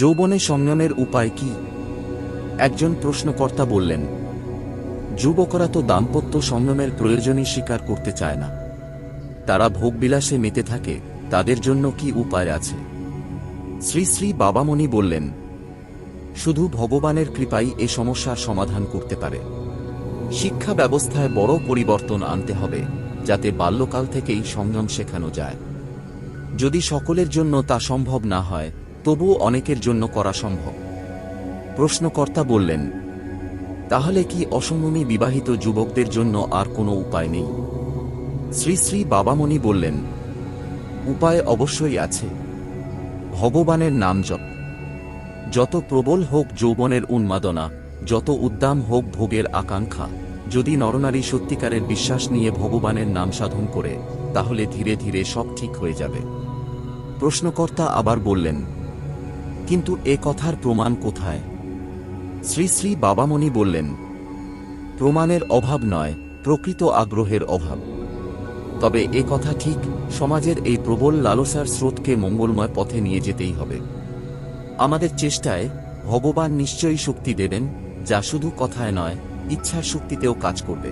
যৌবনে সংযমের উপায় কি? একজন প্রশ্নকর্তা বললেন, যুবকরা তো দাম্পত্য সংযমের প্রয়োজনই স্বীকার করতে চায় না। তারা ভোগবিলাসে মেতে থাকে, তাদের জন্য কি উপায় আছে? শ্রী শ্রী বাবামণি বললেন, শুধু ভগবানের কৃপাই এ সমস্যার সমাধান করতে পারে। শিক্ষা ব্যবস্থায় বড় পরিবর্তন আনতে হবে, যাতে বাল্যকাল থেকেই সংযম শেখানো যায়। যদি সকলের জন্য তা সম্ভব না হয় তবুও অনেকের জন্য করা সম্ভব। প্রশ্নকর্তা বললেন, তাহলে কি অসংযমী বিবাহিত যুবকদের জন্য আর কোনো উপায় নেই? শ্রী শ্রী বাবামণি বললেন, উপায় অবশ্যই আছে। ভগবানের নাম জপ। যত প্রবল হোক যৌবনের উন্মাদনা, যত উদ্দাম হোক ভোগের আকাঙ্ক্ষা, যদি নরনারী সত্যিকারের বিশ্বাস নিয়ে ভগবানের নাম সাধন করে, তাহলে ধীরে ধীরে সব ঠিক হয়ে যাবে। প্রশ্নকর্তা আবার বললেন কিন্তু এ কথার প্রমাণ কোথায়? শ্রী শ্রী বাবামণি বললেন, প্রমাণের অভাব নয়, প্রকৃত আগ্রহের অভাব। তবে এ কথা ঠিক, সমাজের এই প্রবল লালসার স্রোতকে মঙ্গলময় পথে নিয়ে যেতেই হবে। আমাদের চেষ্টায় ভগবান নিশ্চয়ই শক্তি দেবেন, যা শুধু কথায় নয়, ইচ্ছার শক্তিতেও কাজ করবে।